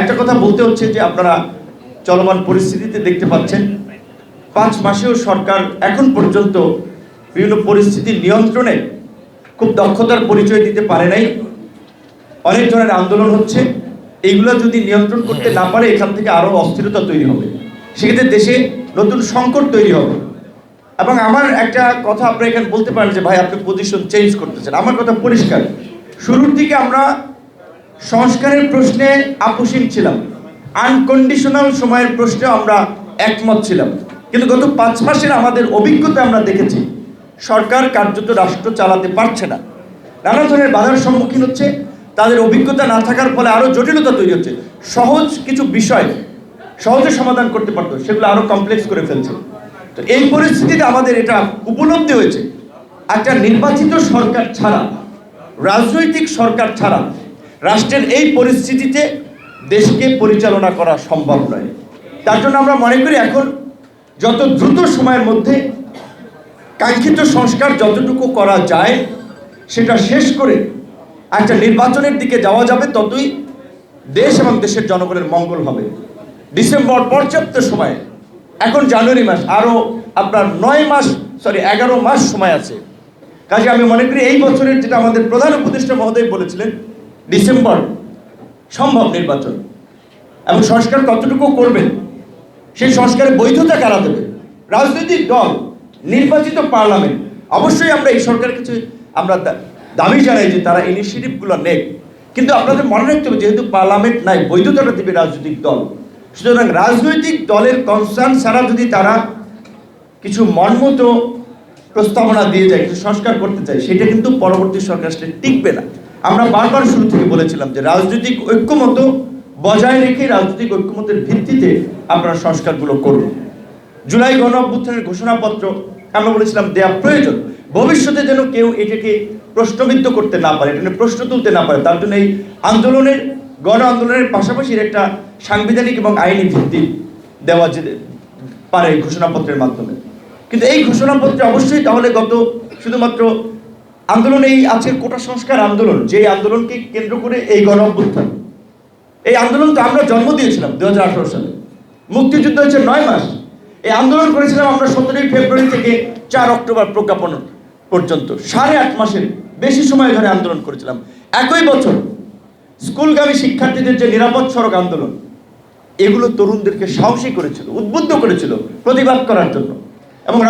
একটা কথা বলতে হচ্ছে যে আপনারা চলমান পরিস্থিতিতে দেখতে পাচ্ছেন, পাঁচ মাসেও সরকার এখন পর্যন্ত বিভিন্ন পরিস্থিতি নিয়ন্ত্রণে খুব দক্ষতার পরিচয় দিতে পারে নাই। অনেক ধরনের আন্দোলন হচ্ছে। এইগুলো যদি নিয়ন্ত্রণ করতে না পারে, এখান থেকে আরও অস্থিরতা তৈরি হবে। সেক্ষেত্রে দেশে নতুন সংকট তৈরি হবে। এবং আমার একটা কথা আপনি এখানে বলতে পারেন যে, ভাই, আপনি পজিশন চেঞ্জ করতেছেন। আমার কথা পরিষ্কার। শুরুর দিকে আমরা সংস্কারের প্রশ্নে আপোষহীন ছিলাম। আনকন্ডিশনাল সময়ের প্রশ্নে আমরা একমত ছিলাম। কিন্তু গত পাঁচ মাসের আমাদের অভিজ্ঞতা আমরা দেখেছি, সরকার কার্যত রাষ্ট্র চালাতে পারছে না। নানা ধরনের বাধার সম্মুখীন হচ্ছে, তাদের অভিজ্ঞতা না থাকার ফলে আরও জটিলতা তৈরি হচ্ছে। সহজ কিছু বিষয় সহজে সমাধান করতে পারতো, সেগুলো আরও কমপ্লেক্স করে ফেলছে। তো এই পরিস্থিতিতে আমাদের এটা উপলব্ধি হয়েছে। একটা নির্বাচিত সরকার ছাড়া, রাজনৈতিক সরকার ছাড়া রাষ্ট্রের এই পরিস্থিতিতে দেশকে পরিচালনা করা সম্ভব নয়। তার জন্য আমরা মনে করি এখন যত দ্রুত সময়ের মধ্যে কাঙ্ক্ষিত সংস্কার যতটুকু করা যায়, সেটা শেষ করে একটা নির্বাচনের দিকে যাওয়া যাবে, ততই দেশ এবং দেশের জনগণের মঙ্গল হবে। ডিসেম্বর পর্যাপ্ত সময়, এখন জানুয়ারি মাস, আরও আপনার নয় মাস সরি এগারো মাস সময় আছে। কাজে আমি মনে করি এই বছরের যেটা আমাদের প্রধান উপদেষ্টা মহোদয় বলেছিলেন ডিসেম্বর সম্ভব নির্বাচন। এবং সংস্কার কতটুকু করবেন সেই সংস্কারের বৈধতা কারা দেবে? রাজনৈতিক দল, নির্বাচিত পার্লামেন্ট, অবশ্যই আমরা এই সরকারের কাছে, আমরা দাবি জানাই যে তারা ইনিশিয়েটিভগুলো নেক। কিন্তু আপনাদের মনে রাখতে হবে, যেহেতু পার্লামেন্ট নাই, বৈধতাটা দেবে রাজনৈতিক দল। সুতরাং রাজনৈতিক দলের কনসার্ন ছাড়া যদি তারা কিছু মনমত প্রস্তাবনা দিয়ে যায়, কিছু সংস্কার করতে চায়, সেটা কিন্তু পরবর্তী সরকার টিকবে না। আমরা বারবার শুরু থেকে বলেছিলাম যে রাজনৈতিক ঐক্যমত বজায় রেখে রাজনৈতিক ঐক্যমতের ভিত্তিতে আপনারা সংস্কারগুলো করুন। জুলাই গণ অভ্যুত্থানের ঘোষণাপত্র, আমরা বলেছিলাম দেয়া প্রয়োজন। ভবিষ্যতে যেন কেউ এটাকে প্রশ্নবিদ্ধ করতে না পারে, এটা প্রশ্ন তুলতে না পারে, তার জন্য এই আন্দোলনের, গণ আন্দোলনের পাশাপাশি একটা সাংবিধানিক এবং আইনি ভিত্তি দেওয়া যেতে পারে ঘোষণাপত্রের মাধ্যমে। কিন্তু এই ঘোষণাপত্রে অবশ্যই তাহলে গত শুধুমাত্র আন্দোলন, এই আজকের কোটা সংস্কার আন্দোলন, যে আন্দোলনকে কেন্দ্র করে এই গণ অভ্যুত্থান এই আন্দোলন তো আমরা জন্ম দিয়েছিলাম দুই হাজার আঠারো সালে। মুক্তিযুদ্ধ হচ্ছে নয় মাস। এই আন্দোলন করেছিলাম আমরা সতেরোই ফেব্রুয়ারি থেকে চার অক্টোবর প্রজ্ঞাপন পর্যন্ত। সাড়ে আট মাসের বেশি সময় ধরে আন্দোলন করেছিলাম। একই বছর স্কুলগামী শিক্ষার্থীদের যে নিরাপদ সড়ক আন্দোলন, এগুলো তরুণদেরকে সাহসী করেছিল, উদ্বুদ্ধ করেছিল প্রতিবাদ করার জন্য। এবং